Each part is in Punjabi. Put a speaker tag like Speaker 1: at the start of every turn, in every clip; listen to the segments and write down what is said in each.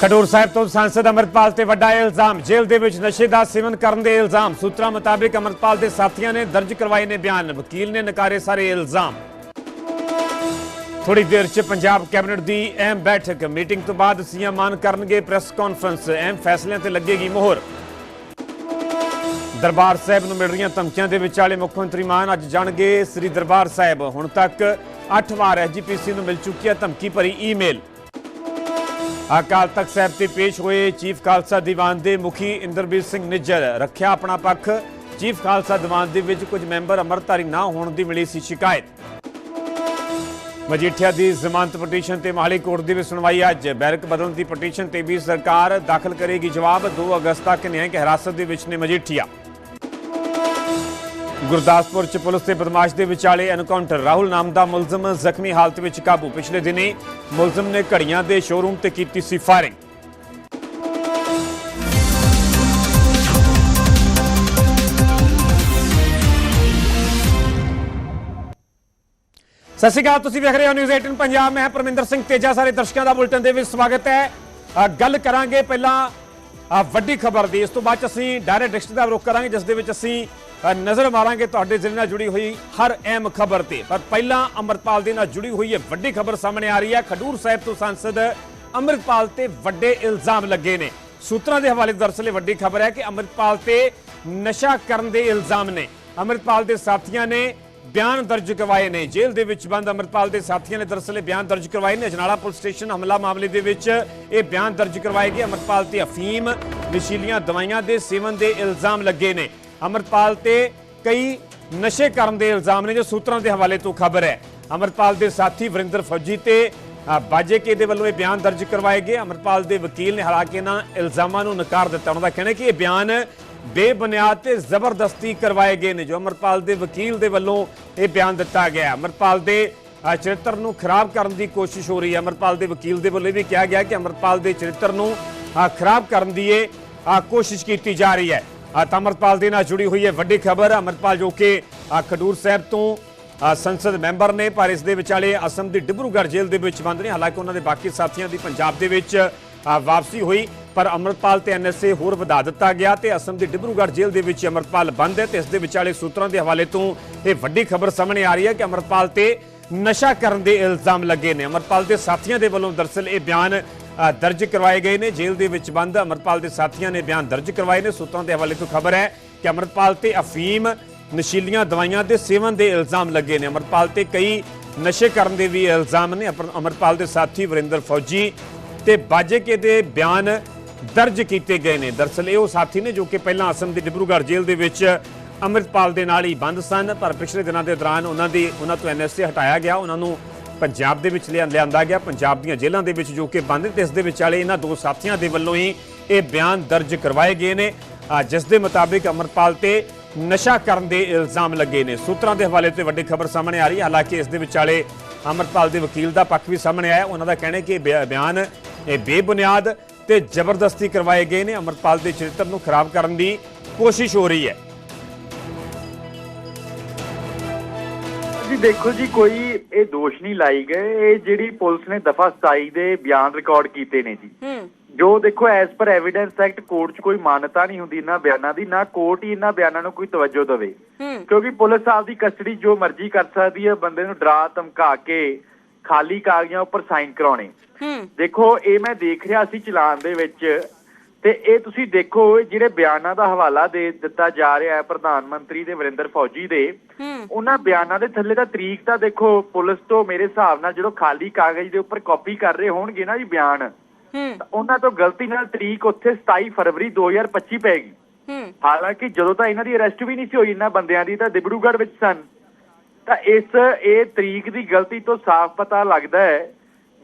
Speaker 1: ਖਡੂਰ ਸਾਹਿਬ ਤੋਂ ਸੰਸਦ ਅਮਰਪਾਲ ਤੇ ਵੱਡਾ ਇਲਜ਼ਾਮ। ਜੇਲ੍ਹ ਦੇ ਵਿੱਚ ਨਸ਼ੇ ਦਾ ਸੇਵਨ ਕਰਨ ਦੇ ਇਲਜ਼ਾਮ। ਸੂਤਰਾਂ ਮੁਤਾਬਿਕ ਅਮਰਪਾਲ ਦੇ ਸਾਥੀਆਂ ਨੇ ਦਰਜ ਕਰਵਾਏ ਨੇ ਬਿਆਨ। ਵਕੀਲ ਨੇ ਨਕਾਰੇ ਸਾਰੇ ਇਲਜ਼ਾਮ। ਥੋੜੀ ਦੇਰ 'ਚ ਪੰਜਾਬ ਕੈਬਨਿਟ ਦੀ ਅਹਿਮ ਬੈਠਕ। ਮੀਟਿੰਗ ਤੋਂ ਬਾਅਦ ਸੀਐਮ ਮਾਨ ਕਰਨਗੇ ਪ੍ਰੈਸ ਕਾਨਫਰੰਸ। ਅਹਿਮ ਫੈਸਲਿਆਂ ਤੇ ਲੱਗੇਗੀ ਮੋਹਰ। ਦਰਬਾਰ ਸਾਹਿਬ ਨੂੰ ਮਿਲ ਰਹੀਆਂ ਧਮਕੀਆਂ ਦੇ ਵਿਚਾਲੇ ਮੁੱਖ ਮੰਤਰੀ ਮਾਨ ਅੱਜ ਜਾਣਗੇ ਸ੍ਰੀ ਦਰਬਾਰ ਸਾਹਿਬ। ਹੁਣ ਤੱਕ 8 ਵਾਰ ਐਸਜੀਪੀਸੀ ਨੂੰ ਮਿਲ ਚੁੱਕੀ ਹੈ ਧਮਕੀ ਭਰੀ ਈਮੇਲ। ਅਕਾਲ ਤਖਤ ਸਾਹਿਬ ਤੇ ਪੇਸ਼ ਹੋਏ ਚੀਫ ਖਾਲਸਾ ਦੀਵਾਨ ਦੇ ਮੁਖੀ ਇੰਦਰਬੀਰ ਸਿੰਘ ਨਿੱਜਰ। ਰੱਖਿਆ ਆਪਣਾ ਪੱਖ। ਚੀਫ ਖਾਲਸਾ ਦੀਵਾਨ ਦੇ ਵਿੱਚ ਕੁਝ ਮੈਂਬਰ ਅਮਰਤਾਰੀ ਨਾ ਹੋਣ ਦੀ ਮਿਲੀ ਸੀ ਸ਼ਿਕਾਇਤ। ਮਜੀਠੀਆ ਦੀ ਜ਼ਮਾਨਤ ਪਟੀਸ਼ਨ ਤੇ ਮਾਹਲੀ ਕੋਰਟ ਦੀ ਵੀ ਸੁਣਵਾਈ ਅੱਜ। ਬੈਰਕ ਬਦਲਣ ਦੀ ਪਟੀਸ਼ਨ ਤੇ ਵੀ ਸਰਕਾਰ ਦਾਖਲ ਕਰੇਗੀ ਜਵਾਬ। 2 ਅਗਸਤ ਤੱਕ ਨਿਆਂਇਕ ਹਿਰਾਸਤ ਦੇ ਵਿੱਚ ਨੇ ਮਜੀਠੀਆ। ਗੁਰਦਾਸਪੁਰ ਚ ਪੁਲਿਸ ਤੇ ਬਦਮਾਸ਼ ਦੇ ਵਿਚਾਲੇ ਐਨਕਾਊਂਟਰ ਰਾਹੁਲ ਨਾਮ ਦਾ ਮੁਲਜ਼ਮ ਜ਼ਖਮੀ ਹਾਲਤ ਵਿੱਚ ਕਾਬੂ। ਪਿਛਲੇ ਦਿਨੀ ਮੁਲਜ਼ਮ ਨੇ ਘੜੀਆਂ ਦੇ ਸ਼ੋਰੂਮ ਤੇ ਕੀਤੀ ਸੀ ਫਾਇਰਿੰਗ ਸਤਿ ਸ਼੍ਰੀ ਅਕਾਲ, ਤੁਸੀਂ ਵੇਖ ਰਹੇ ਹੋ ਨਿਊਜ਼ 18 ਪੰਜਾਬ। ਮੈਂ ਪਰਮਿੰਦਰ ਸਿੰਘ ਤੇਜਾ। ਸਾਰੇ ਦਰਸ਼ਕਾਂ ਦਾ ਬੁਲਟਨ ਦੇ ਵਿੱਚ ਸਵਾਗਤ ਹੈ। ਗੱਲ ਕਰਾਂਗੇ ਪਹਿਲਾਂ ਵੱਡੀ ਖਬਰ ਦੀ। ਇਸ ਤੋਂ ਬਾਅਦ 'ਚ ਅਸੀਂ ਡਾਇਰੈਕਟ ਰਿਸ਼ਤੇ ਦਾ ਰੁਖ ਕਰਾਂਗੇ, ਜਿਸ ਦੇ ਵਿੱਚ ਅਸੀਂ ਨਜ਼ਰ ਮਾਰਾਂਗੇ ਤੁਹਾਡੇ ਜ਼ਿਲ੍ਹੇ ਨਾਲ ਜੁੜੀ ਹੋਈ ਹਰ ਅਹਿਮ ਖਬਰ ਤੇ। ਪਰ ਪਹਿਲਾਂ ਅਮਰਪਾਲ ਦੇ ਨਾਲ ਜੁੜੀ ਹੋਈ ਇਹ ਵੱਡੀ ਖਬਰ ਸਾਹਮਣੇ ਆ ਰਹੀ ਹੈ। ਖਡੂਰ ਸਾਹਿਬ ਤੋਂ ਸੰਸਦ ਅਮਰਪਾਲ ਤੇ ਵੱਡੇ ਇਲਜ਼ਾਮ ਲੱਗੇ ਨੇ। ਸੂਤਰਾਂ ਦੇ ਹਵਾਲੇ ਤੋਂ ਵੱਡੀ ਖਬਰ ਹੈ ਕਿ ਅਮਰਪਾਲ ਤੇ ਨਸ਼ਾ ਕਰਨ ਦੇ ਇਲਜ਼ਾਮ ਨੇ। ਅਮਰਪਾਲ ਦੇ ਸਾਥੀਆਂ ਨੇ ਬਿਆਨ ਦਰਜ ਕਰਵਾਏ ਨੇ। ਜੇਲ੍ਹ ਦੇ ਵਿੱਚ ਬੰਦ ਅਮਰਪਾਲ ਦੇ ਸਾਥੀਆਂ ਨੇ ਦਰਅਸਲ ਇਹ ਬਿਆਨ ਦਰਜ ਕਰਵਾਏ ਨੇ। ਅਜਨਾਲਾ ਪੁਲਿਸ ਸਟੇਸ਼ਨ ਹਮਲਾ ਮਾਮਲੇ ਦੇ ਵਿੱਚ ਇਹ ਬਿਆਨ ਦਰਜ ਕਰਵਾਏ ਗਏ। ਅਮਰਪਾਲ ਤੇ ਅਫੀਮ, ਨਸ਼ੀਲੀਆਂ ਦਵਾਈਆਂ ਦੇ ਸੇਵਨ ਦੇ ਇਲਜ਼ਾਮ ਲੱਗੇ ਨੇ। ਅਮਰਪਾਲ ਤੇ ਕਈ ਨਸ਼ੇ ਕਰਨ ਦੇ ਇਲਜ਼ਾਮ ਨੇ ਜੋ ਸੂਤਰਾਂ ਦੇ ਹਵਾਲੇ ਤੋਂ ਖਬਰ ਹੈ। ਅਮਰਪਾਲ ਦੇ ਸਾਥੀ ਵਰਿੰਦਰ ਫੌਜੀ ਤੇ ਅ, ਬਾਜੇਕੇ ਦੇ ਵੱਲੋਂ ਇਹ ਬਿਆਨ ਦਰਜ ਕਰਵਾਏ ਗਏ। ਅਮਰਪਾਲ ਦੇ ਵਕੀਲ ਨੇ ਹਾਲਾਂਕਿ ਇਹਨਾਂ ਇਲਜ਼ਾਮਾਂ ਨੂੰ ਨਕਾਰ ਦਿੱਤਾ। ਉਹਨਾਂ ਦਾ ਕਹਿਣਾ ਕਿ ਇਹ ਬਿਆਨ ਬੇਬੁਨਿਆਦ ਤੇ ਜ਼ਬਰਦਸਤੀ ਕਰਵਾਏ ਗਏ ਨੇ ਜੋ ਅਮਰਪਾਲ ਦੇ ਵਕੀਲ ਦੇ ਵੱਲੋਂ ਇਹ ਬਿਆਨ ਦਿੱਤਾ ਗਿਆ ਹੈ। ਅਮਰਪਾਲ ਦੇ ਚਰਿੱਤਰ ਨੂੰ ਖਰਾਬ ਕਰਨ ਦੀ ਕੋਸ਼ਿਸ਼ ਹੋ ਰਹੀ ਹੈ। ਅਮਰਪਾਲ ਦੇ ਵਕੀਲ ਦੇ ਵੱਲੋਂ ਇਹ ਵੀ ਕਿਹਾ ਗਿਆ ਕਿ ਅਮਰਪਾਲ ਦੇ ਚਰਿੱਤਰ ਨੂੰ ਖਰਾਬ ਕਰਨ ਦੀ ਇਹ ਕੋਸ਼ਿਸ਼ ਕੀਤੀ ਜਾ ਰਹੀ ਹੈ। ਅਮਰਪਾਲ ਦੇ ਨਾਲ ਜੁੜੀ ਹੋਈ ਹੈ ਵੱਡੀ ਖਬਰ। ਅਮਰਪਾਲ, ਜੋ ਕਿ ਖਡੂਰ ਸਾਹਿਬ ਤੋਂ ਸੰਸਦ ਮੈਂਬਰ ਨੇ, ਪਰ ਇਸ ਦੇ ਵਿਚਾਲੇ ਅਸਮ ਦੀ ਡਿਬਰੂਗੜ੍ਹ ਜੇਲ੍ਹ ਦੇ ਵਿੱਚ ਬੰਦ ਨੇ ਹਾਲਾਂਕਿ ਉਹਨਾਂ ਦੇ ਬਾਕੀ ਸਾਥੀਆਂ ਦੀ ਪੰਜਾਬ ਦੇ ਵਿੱਚ ਵਾਪਸੀ ਹੋਈ, ਪਰ ਅਮਰਪਾਲ ਤੇ ਐਨਐਸਏ ਹੋਰ ਵਧਾ ਦਿੱਤਾ ਗਿਆ ਤੇ ਅਸਮ ਦੀ ਡਿਬਰੂਗੜ੍ਹ ਜੇਲ੍ਹ ਦੇ ਵਿੱਚ ਅਮਰਪਾਲ ਬੰਦ ਹੈ ਤੇ ਇਸ ਦੇ ਵਿਚਾਲੇ ਸੂਤਰਾਂ ਦੇ ਹਵਾਲੇ ਤੋਂ ਇਹ ਵੱਡੀ ਖਬਰ ਸਾਹਮਣੇ ਆ ਰਹੀ ਹੈ ਕਿ ਅਮਰਪਾਲ ਤੇ ਨਸ਼ਾ ਕਰਨ ਦੇ ਇਲਜ਼ਾਮ ਲੱਗੇ ਨੇ। ਅਮਰਪਾਲ ਦੇ ਸਾਥੀਆਂ ਦੇ ਵੱਲੋਂ ਦਰਸਲ ਇਹ ਬਿਆਨ ਦਰਜ ਕਰਵਾਏ ਗਏ ਨੇ, ਜੇਲ੍ਹ ਦੇ ਵਿੱਚ ਬੰਦ। ਅਮਰਪਾਲ ਦੇ ਸਾਥੀਆਂ ਨੇ ਬਿਆਨ ਦਰਜ ਕਰਵਾਏ ਨੇ। ਸੂਤਰਾਂ ਦੇ ਹਵਾਲੇ ਤੋਂ ਖਬਰ ਹੈ ਕਿ ਅਮਰਪਾਲ ਤੇ ਅਫੀਮ ਨਸ਼ੀਲੀਆਂ ਦਵਾਈਆਂ ਦੇ ਸੇਵਨ ਦੇ ਇਲਜ਼ਾਮ ਲੱਗੇ ਨੇ। ਅਮਰਪਾਲ ਤੇ ਕਈ ਨਸ਼ੇ ਕਰਨ ਦੇ ਵੀ ਇਲਜ਼ਾਮ ਨੇ। ਅਪਰ- ਅਮਰਪਾਲ ਦੇ ਸਾਥੀ ਵਰਿੰਦਰ ਫੌਜੀ ਤੇ ਬਾਜੇਕੇ ਦੇ ਬਿਆਨ ਦਰਜ ਕੀਤੇ ਗਏ ਨੇ। ਦਰਸਲ ਇਹ ਉਹ ਸਾਥੀ ਨੇ ਜੋ ਕਿ ਪਹਿਲਾਂ ਅਸਮ ਦੀ ਡਿਬਰੂਗੜ੍ਹ ਜੇਲ੍ਹ ਦੇ ਵਿੱਚ ਅੰਮ੍ਰਿਤਪਾਲ ਦੇ ਨਾਲ ਹੀ ਬੰਦ ਸਨ, ਪਰ ਪਿਛਲੇ ਦਿਨਾਂ ਦੇ ਦੌਰਾਨ ਉਹਨਾਂ ਦੀ ਉਹਨਾਂ ਤੋਂ ਐਨਐਸਏ ਹਟਾਇਆ ਗਿਆ। ਉਹਨਾਂ ਨੂੰ ਪੰਜਾਬ ਦੇ ਵਿੱਚ ਲਿਆ- ਲਿਆਂਦਾ ਗਿਆ। ਪੰਜਾਬ ਦੀਆਂ ਜੇਲ੍ਹਾਂ ਦੇ ਵਿੱਚ ਜੋ ਕਿ ਬੰਦ ਨੇ ਤੇ ਇਸ ਦੇ ਵਿਚਾਲੇ ਇਹਨਾਂ ਦੋ ਸਾਥੀਆਂ ਦੇ ਵੱਲੋਂ ਹੀ ਇਹ ਬਿਆਨ ਦਰਜ ਕਰਵਾਏ ਗਏ ਨੇ। ਜਿਸ ਦੇ ਮੁਤਾਬਿਕ ਅਮਰਪਾਲ ਤੇ ਨਸ਼ਾ ਕਰਨ ਦੇ ਇਲਜ਼ਾਮ ਲੱਗੇ ਨੇ। ਸੂਤਰਾਂ ਦੇ ਹਵਾਲੇ ਤੇ ਵੱਡੀ ਖਬਰ ਸਾਹਮਣੇ ਆ ਰਹੀ ਹੈ। ਹਾਲਾਂਕਿ ਇਸ ਦੇ ਵਿਚਾਲੇ ਅਮਰਪਾਲ ਦੇ ਵਕੀਲ ਦਾ ਪੱਖ ਵੀ ਸਾਹਮਣੇ ਆਇਆ। ਉਹਨਾਂ ਦਾ ਕਹਿਣਾ ਕਿ ਇਹ ਬਿਆ- ਬਿਆਨ ਇਹ ਬੇਬੁਨਿਆਦ ਤੇ ਜ਼ਬਰਦਸਤੀ ਕਰਵਾਏ ਗਏ ਨੇ। ਅਮਰਪਾਲ ਦੇ ਚਰਿੱਤਰ ਨੂੰ ਖਰਾਬ ਕਰਨ ਦੀ ਕੋਸ਼ਿਸ਼ ਹੋ ਰਹੀ ਹੈ।
Speaker 2: ਦੇਖੋ ਜੀ ਕੋਈ ਇਹ ਦੋਸ਼ ਨਹੀਂ ਲਾਈ ਗਏ। ਇਹ ਜਿਹੜੀ ਪੁਲਿਸ ਨੇ ਦਫਾ 27 ਦੇ ਬਿਆਨ ਰਿਕਾਰਡ ਕੀਤੇ ਨੇ ਜੀ। ਜੋ ਦੇਖੋ as per evidence act court 'ਚ ਕੋਈ ਮਾਨਤਾ ਨਹੀਂ ਹੁੰਦੀ ਇਹਨਾਂ ਬਿਆਨਾਂ ਦੀ ਨਾ ਕੋਰਟ ਹੀ ਇਹਨਾਂ ਬਿਆਨਾਂ ਨੂੰ ਕੋਈ ਤਵੱਜੋ ਦੇਵੇ। ਕਿਉਂਕਿ ਪੁਲਿਸ ਆਪਦੀ ਕਸਟਡੀ ਜੋ ਮਰਜ਼ੀ ਕਰ ਸਕਦੀ ਹੈ ਬੰਦੇ ਨੂੰ ਡਰਾ ਧਮਕਾ ਕੇ ਖਾਲੀ ਕਾਗਜ਼ਾਂ ਉੱਪਰ ਸਾਈਨ ਕਰਾਉਣੇ। ਦੇਖੋ ਇਹ ਮੈਂ ਦੇਖ ਰਿਹਾ ਸੀ ਚਲਾਨ ਦੇ ਵਿੱਚ। ਤੇ ਇਹ ਤੁਸੀਂ ਦੇਖੋ ਜਿਹੜੇ ਬਿਆਨਾਂ ਦਾ ਹਵਾਲਾ ਦੇ ਦਿੱਤਾ ਜਾ ਰਿਹਾ ਹੈ ਪ੍ਰਧਾਨ ਮੰਤਰੀ ਦੇ ਵਰਿੰਦਰ ਫੌਜੀ ਦੇ ਉਹਨਾਂ ਬਿਆਨਾਂ ਦੇ ਥੱਲੇ ਦਾ ਤਰੀਕ ਤਾਂ ਦੇਖੋ ਪੁਲਿਸ ਤੋਂ ਮੇਰੇ ਹਿਸਾਬ ਨਾਲ ਜਦੋਂ ਖਾਲੀ ਕਾਗਜ਼ ਦੇ ਉੱਪਰ ਕਾਪੀ ਕਰ ਰਹੇ ਹੋਣਗੇ ਨਾ ਜੀ ਬਿਆਨ ਉਹਨਾਂ ਤੋਂ ਗਲਤੀ ਨਾਲ ਤਰੀਕ ਉੱਥੇ 27 ਫਰਵਰੀ 2025 ਪੈਗੀ ਹਾਲਾਂਕਿ ਜਦੋਂ ਤਾਂ ਇਹਨਾਂ ਦੀ ਅਰੈਸਟ ਵੀ ਨਹੀਂ ਸੀ ਹੋਈ ਇਹਨਾਂ ਬੰਦਿਆਂ ਦੀ ਤਾਂ ਦਿਬੜੂਗੜ੍ਹ ਵਿੱਚ ਸਨ। ਤਾਂ ਇਸ ਇਹ ਤਰੀਕ ਦੀ ਗਲਤੀ ਤੋਂ ਸਾਫ਼ ਪਤਾ ਲੱਗਦਾ ਹੈ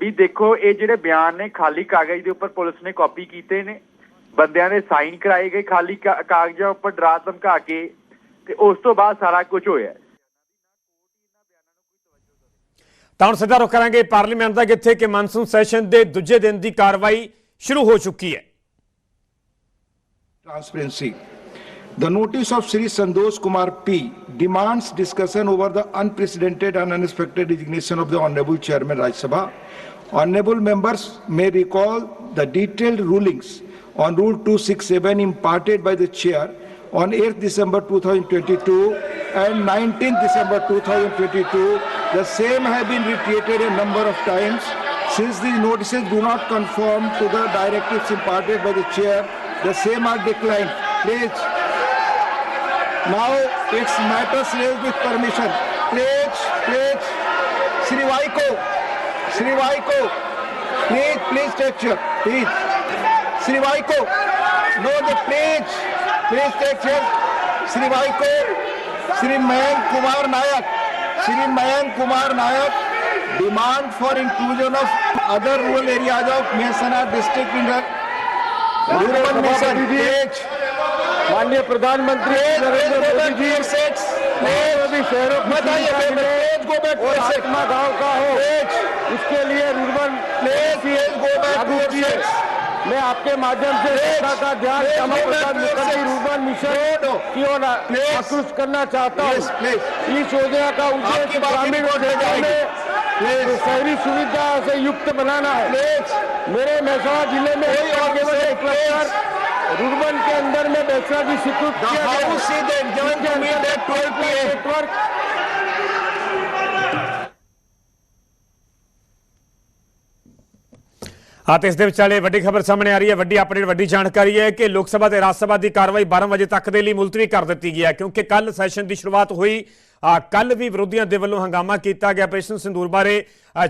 Speaker 2: ਵੀ ਦੇਖੋ ਇਹ ਜਿਹੜੇ ਬਿਆਨ ਨੇ ਖਾਲੀ ਕਾਗਜ਼ ਦੇ ਉੱਪਰ ਪੁਲਿਸ ਨੇ ਕਾਪੀ ਕੀਤੇ ਨੇ ਬੰਦਿਆਂ ਦੇ ਸਾਈਨ ਕਰਾਏ ਗਏ ਖਾਲੀ ਕਾ- ਕਾਗਜ਼ਾਂ ਉੱਪਰ ਡਰਾ ਧਮਕਾ ਕੇ ਤੇ ਉਸ ਤੋਂ ਬਾਅਦ ਸਾਰਾ ਕੁਝ ਹੋਇਆ
Speaker 1: ਤਾਂ ਹੁਣ ਸਿੱਧਾ ਰੁਖ ਕਰਾਂਗੇ ਪਾਰਲੀਮੈਂਟ ਦਾ ਜਿੱਥੇ ਕਿ ਮਾਨਸੂਨ ਸੈਸ਼ਨ ਦੇ ਦੂਜੇ ਦਿਨ ਦੀ ਕਾਰਵਾਈ ਸ਼ੁਰੂ ਹੋ ਚੁੱਕੀ ਹੈ
Speaker 3: transparency. The notice of Sri Sandosh Kumar P demands discussion over the unprecedented and unexpected resignation of the Honorable Chairman Rajya Sabha Honorable members may recall the detailed rulings on Rule 267 imparted by the Chair on 8th December 2022 and 19th December 2022. The same have been reiterated a number of times. Since these notices do not conform to the directives imparted by the Chair, the same are declined. Please. Now it's matters raised with permission. Please, please. Sri Vaiko, Sri Vaiko, please, please take chair, please. Shri भाई को no the please please take Shri भाई को Shri Mayank Kumar Nayak Shri Mayank Kumar Nayak demand for inclusion of other rural areas of Mehsana district under rural mission
Speaker 4: माननीय प्रधानमंत्री नरेंद्र मोदी जी महात्मा गाँव का हो इसके लिए रूरल प्लेस गो बैक मैं आपके माध्यम से जनता का ध्यान श्यामा प्रसाद मुखर्जी रुर्बन मिशन की ओर आकृष्ट करना चाहता हूँ। इस योजना का उद्देश्य ग्रामीण में शहरी सुविधा से युक्त बनाना है। मेरे महसाना ज़िले में रुर्बन के अंदर में बेसरा की स्वीकृत किया गया है।
Speaker 1: ਹਾਂ ਤੇ ਇਸ ਦੇ ਵਿਚਾਲੇ ਵੱਡੀ ਖਬਰ ਸਾਹਮਣੇ ਆ ਰਹੀ ਹੈ। ਵੱਡੀ ਅਪਡੇਟ ਵੱਡੀ ਜਾਣਕਾਰੀ ਹੈ ਕਿ ਲੋਕ ਸਭਾ ਤੇ ਰਾਜ ਸਭਾ ਦੀ ਕਾਰਵਾਈ 12 ਵਜੇ ਤੱਕ ਦੇ ਲਈ ਮੁਲਤਵੀ ਕਰ ਦਿੱਤੀ ਗਈ ਹੈ, ਕਿਉਂਕਿ ਕੱਲ ਸੈਸ਼ਨ ਦੀ ਸ਼ੁਰੂਆਤ ਹੋਈ। ਕੱਲ ਵੀ ਵਿਰੋਧੀਆਂ ਦੇ ਵੱਲੋਂ ਹੰਗਾਮਾ ਕੀਤਾ ਗਿਆ। ਆਪਰੇਸ਼ਨ ਸਿੰਦੂਰ ਬਾਰੇ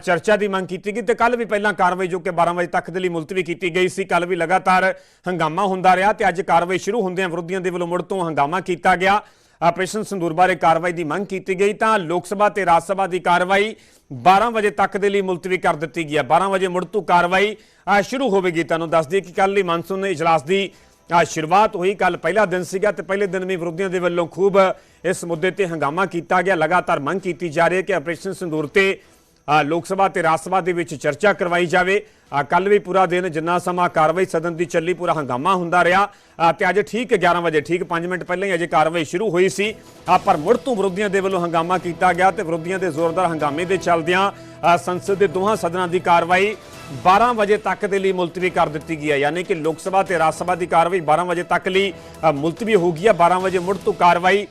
Speaker 1: ਚਰਚਾ ਦੀ ਮੰਗ ਕੀਤੀ ਗਈ ਤੇ ਕੱਲ ਵੀ ਪਹਿਲਾਂ ਕਾਰਵਾਈ ਜੋ ਕਿ 12 ਵਜੇ ਤੱਕ ਦੇ ਲਈ ਮੁਲਤਵੀ ਕੀਤੀ ਗਈ ਸੀ ਕੱਲ ਵੀ ਲਗਾਤਾਰ ਹੰਗਾਮਾ ਹੁੰਦਾ ਰਿਹਾ ਤੇ ਅੱਜ ਕਾਰਵਾਈ ਸ਼ੁਰੂ ਹੁੰਦਿਆਂ ਵਿਰੋਧੀਆਂ ਦੇ ਵੱਲੋਂ ਮੁੜ ਤੋਂ ਹੰਗਾਮਾ ਕੀਤਾ ਗਿਆ। ਆਪਰੇਸ਼ਨ ਸਿੰਦੂਰ ਬਾਰੇ ਕਾਰਵਾਈ ਦੀ ਮੰਗ ਕੀਤੀ ਗਈ ਤਾਂ ਲੋਕ ਸਭਾ ਤੇ ਰਾਜ ਸਭਾ ਦੀ ਕਾਰਵਾਈ 12 ਵਜੇ ਤੱਕ ਦੇ ਲਈ ਮੁਲਤਵੀ ਕਰ ਦਿੱਤੀ ਗਈ ਹੈ। 12 ਵਜੇ ਮੁੜ ਤੋਂ ਕਾਰਵਾਈ ਸ਼ੁਰੂ ਹੋਵੇਗੀ। ਤੁਹਾਨੂੰ ਦੱਸ ਦਈਏ ਕਿ ਕੱਲ ਹੀ ਮਾਨਸੂਨ ਇਜਲਾਸ ਦੀ ਸ਼ੁਰੂਆਤ ਹੋਈ। ਕੱਲ ਪਹਿਲਾ ਦਿਨ ਸੀਗਾ ਤੇ ਪਹਿਲੇ ਦਿਨ ਵੀ ਵਿਰੋਧੀਆਂ ਦੇ ਵੱਲੋਂ ਖੂਬ ਇਸ ਮੁੱਦੇ ਤੇ ਹੰਗਾਮਾ ਕੀਤਾ ਗਿਆ। ਲਗਾਤਾਰ ਮੰਗ ਕੀਤੀ ਜਾ ਰਹੀ ਹੈ ਕਿ ਆਪਰੇਸ਼ਨ ਸਿੰਦੂਰ ਤੇ ਲੋਕ ਸਭਾ ਤੇ ਰਾਜ ਸਭਾ ਦੇ ਵਿੱਚ ਚਰਚਾ ਕਰਵਾਈ ਜਾਵੇ। ਕੱਲ ਵੀ ਪੂਰਾ ਦਿਨ ਜਿੰਨਾ ਸਮਾਂ ਕਾਰਵਾਈ ਸਦਨ ਦੀ ਚੱਲੀ ਪੂਰਾ ਹੰਗਾਮਾ ਹੁੰਦਾ ਰਿਹਾ। ਅ, ਤੇ ਅੱਜ ਠੀਕ 11 ਵਜੇ ਠੀਕ 5 ਮਿੰਟ ਪਹਿਲਾਂ ਹੀ ਅਜੇ ਕਾਰਵਾਈ ਸ਼ੁਰੂ ਹੋਈ ਸੀ। ਪਰ ਮੁੜ ਤੋਂ ਵਿਰੋਧੀਆਂ ਦੇ ਵੱਲੋਂ ਹੰਗਾਮਾ ਕੀਤਾ ਗਿਆ ਤੇ ਵਿਰੋਧੀਆਂ ਦੇ ਜ਼ੋਰਦਾਰ ਹੰਗਾਮੇ ਦੇ ਚੱਲਦਿਆਂ ਸੰਸਦ ਦੇ ਦੋਹਾਂ ਸਦਨਾਂ ਦੀ ਕਾਰਵਾਈ 12 ਵਜੇ ਤੱਕ ਦੇ ਲਈ ਮੁਲਤਵੀ ਕਰ ਦਿੱਤੀ ਗਈ ਹੈ। ਯਾਨੀ ਕਿ ਲੋਕ ਸਭਾ ਤੇ ਰਾਜ ਸਭਾ ਦੀ ਕਾਰਵਾਈ 12 ਵਜੇ ਤੱਕ ਲਈ ਮੁਲਤਵੀ ਹੋ ਗਈ ਹੈ। 12 ਵਜੇ ਮੁੜ ਤੋਂ ਕਾਰਵਾਈ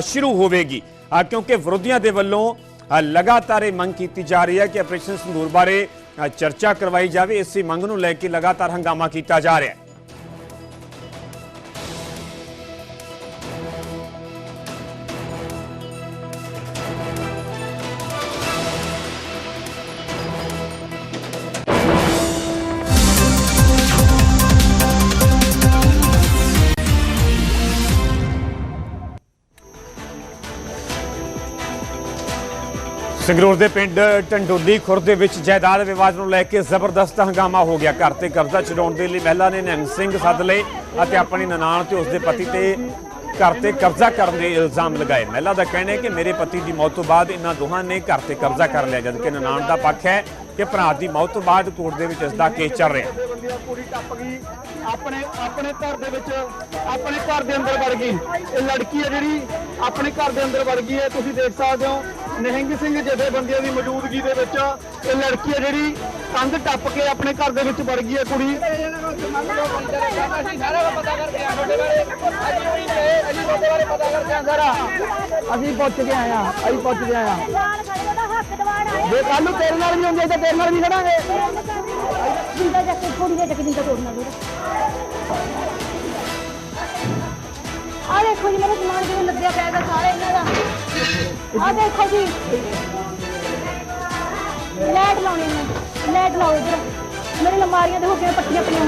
Speaker 1: ਸ਼ੁਰੂ ਹੋਵੇਗੀ। ਕਿਉਂਕਿ ਵਿਰੋਧੀਆਂ ਦੇ ਵੱਲੋਂ ਲਗਾਤਾਰ ਇਹ ਮੰਗ ਕੀਤੀ ਜਾ ਰਹੀ ਹੈ ਕਿ ਆਪਰੇਸ਼ਨ ਸੰਦੂਰ ਬਾਰੇ ਚਰਚਾ ਕਰਵਾਈ ਜਾਵੇ, ਇਸੇ ਮੰਗ ਨੂੰ ਲੈ ਕੇ ਲਗਾਤਾਰ ਹੰਗਾਮਾ ਕੀਤਾ ਜਾ ਰਿਹਾ ਹੈ। ਸੰਗਰੂਰ ਦੇ ਪਿੰਡ ਟੰਡੋਲੀ ਖੁਰ ਦੇ ਵਿੱਚ ਜਾਇਦਾਦ ਵਿਵਾਦ ਨੂੰ ਲੈ ਕੇ ਜ਼ਬਰਦਸਤ ਹੰਗਾਮਾ ਹੋ ਗਿਆ। ਘਰ ਤੇ ਕਬਜ਼ਾ ਛਡਾਉਣ ਦੇ ਲਈ ਮਹਿਲਾ ਨੇ ਨਿਹੰਗ ਸਿੰਘ ਸੱਦ ਲਏ ਅਤੇ ਆਪਣੀ ਨਨਾਣ ਤੇ ਉਸਦੇ ਪਤੀ ਤੇ ਘਰ ਤੇ ਕਬਜ਼ਾ ਕਰਨ ਦੇ ਇਲਜ਼ਾਮ ਲਗਾਏ। ਮਹਿਲਾ ਦਾ ਕਹਿਣਾ ਹੈ ਕਿ ਮੇਰੇ ਪਤੀ ਦੀ ਮੌਤ ਤੋਂ ਬਾਅਦ ਇਹਨਾਂ ਦੋਹਾਂ ਨੇ ਘਰ ਤੇ ਕਬਜ਼ਾ ਕਰ ਲਿਆ, ਜਦਕਿ ਨਨਾਣ ਦਾ ਪੱਖ ਹੈ ਕਿ ਭਰਾ ਦੀ ਮੌਤ ਤੋਂ ਬਾਅਦ ਕੋਰਟ ਦੇ ਵਿੱਚ ਇਸ ਦਾ ਕੇਸ ਚੱਲ ਰਿਹਾ।
Speaker 4: ਪੂਰੀ ਟੱਪ ਗਈ। ਆਪਣੇ ਆਪਣੇ ਘਰ ਦੇ ਵਿੱਚ, ਆਪਣੇ ਘਰ ਦੇ ਅੰਦਰ ਵੜ ਗਈ। ਇਹ ਲੜਕੀ ਹੈ ਜਿਹੜੀ ਆਪਣੇ ਘਰ ਦੇ ਅੰਦਰ ਵੜ ਗਈ ਹੈ। ਤੁਸੀਂ ਦੇਖ ਸਕਦੇ ਹੋ, ਨਿਹੰਗ ਸਿੰਘ ਜਥੇਬੰਦੀਆਂ ਦੀ ਮੌਜੂਦਗੀ ਦੇ ਵਿੱਚ ਇਹ ਲੜਕੀ ਹੈ ਜਿਹੜੀ ਕੰਧ ਟੱਪ ਕੇ ਆਪਣੇ ਘਰ ਦੇ ਵਿੱਚ ਵੜ ਗਈ ਹੈ ਕੁੜੀ। ਅਸੀਂ ਪੁੱਛ ਕੇ ਆਏ ਆ ਅਸੀਂ ਪੁੱਛ ਕੇ ਆਏ
Speaker 5: ਹੱਕ ਦਵਾਣ ਆਏ
Speaker 4: ਜੇ ਕੱਲ ਨੂੰ ਤੇਰੇ ਨਾਲ ਵੀ ਹੁੰਦੇ ਤਾਂ ਤੇਰੇ ਨਾਲ ਵੀ ਖੜਾਂਗੇ।
Speaker 5: ਜਿੰਦਾ ਜੱਕੇ ਥੋੜੀ ਜਿਹੀ ਜੱਕੇ ਜਿੰਦਾ ਤੋੜਨਾ ਵੀਰ ਆ ਦੇਖੋ ਜੀ ਮੇਰੇ ਸਮਾਨ ਕਿਵੇਂ ਲੱਦਿਆ ਪਿਆ ਹੈਗਾ ਸਾਰੇ ਇਹਨਾਂ ਦਾ। ਆ ਦੇਖੋ ਜੀ। ਲੈਟ ਲਾਉਣੀ ਨੇ ਲੈਟ ਲਾਓ ਇਧਰ। ਮੇਰੀ ਲਮਾਰੀਆਂ ਦੇ ਹੋ ਕੇ ਪੱਟੀਆਂ ਪਈਆਂ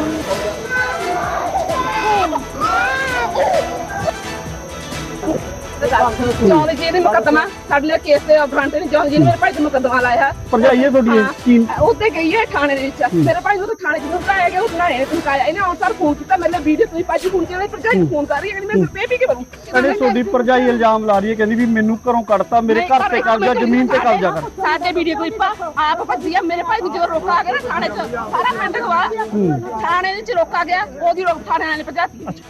Speaker 6: ਜੌਨ ਜੀ ਨੇ ਮੁਕੱਦਮਾ ਸਾਡੇ ਲਈ ਕੇਸ ਤੇ ਫਰੰਟ ਨੇ ਜੌਨ ਜੀ ਨੇ ਮੇਰੇ ਭਾਈ ਤੇ ਮੁਕੱਦਮਾ ਲਾਇਆ
Speaker 4: ਭਰਜਾਈਏ ਤੁਹਾਡੀ ਕੀ
Speaker 6: ਉੱਤੇ ਗਈ ਹੈ ਥਾਣੇ ਦੇ ਵਿੱਚ। ਮੇਰੇ ਭਾਈ ਨੂੰ ਤਾਂ ਥਾਣੇ ਜਦੋਂ ਬੁਲਾਇਆ ਗਿਆ ਉਹ ਬਣਾਇਆ ਤੁਮਕਾਇਆ ਇਹਨੇ ਆਉਂ ਸਰ ਫੋਨ ਕੀਤਾ ਮੈਨੇ ਵੀਡੀਓ ਤੁਸੀਂ ਪਾਜੀ ਫੋਨ ਕਿਹਾ ਭਰਜਾਈ ਨੂੰ ਫੋਨ ਕਰ ਰਹੀ ਹੈ ਕਹਿੰਦੀ ਮੈਂ ਫਿਰ ਬੇਬੀ ਕੇ ਬਣੂ
Speaker 4: ਕਹਿੰਦੇ ਤੁਹਾਡੀ ਭਰਜਾਈ ਇਲਜ਼ਾਮ ਲਾ ਰਹੀ ਹੈ ਕਹਿੰਦੀ ਵੀ ਮੈਨੂੰ ਘਰੋਂ ਕੱਢਤਾ ਮੇਰੇ ਘਰ ਤੇ ਕਬਜ਼ਾ ਜ਼ਮੀਨ ਤੇ ਕਬਜ਼ਾ ਕਰ।
Speaker 6: ਸਾਡੇ ਵੀਡੀਓ ਕੋਈ ਪਾ ਆਪ ਭੱਜੀ ਆ ਮੇਰੇ ਭਾਈ ਨੂੰ ਜਦੋਂ ਰੋਕਾ ਗਿਆ ਨਾ ਥਾਣੇ 'ਚ ਸਾਰਾ ਪਿੰਡ ਗਵਾ ਥਾਣੇ ਵਿੱਚ ਰੋਕਾ ਗਿਆ ਉਹਦੀ ਰੋਕ ਥਾਣੇ ਵਾਲੇ ਨੇ ਭਜਾਤੀ।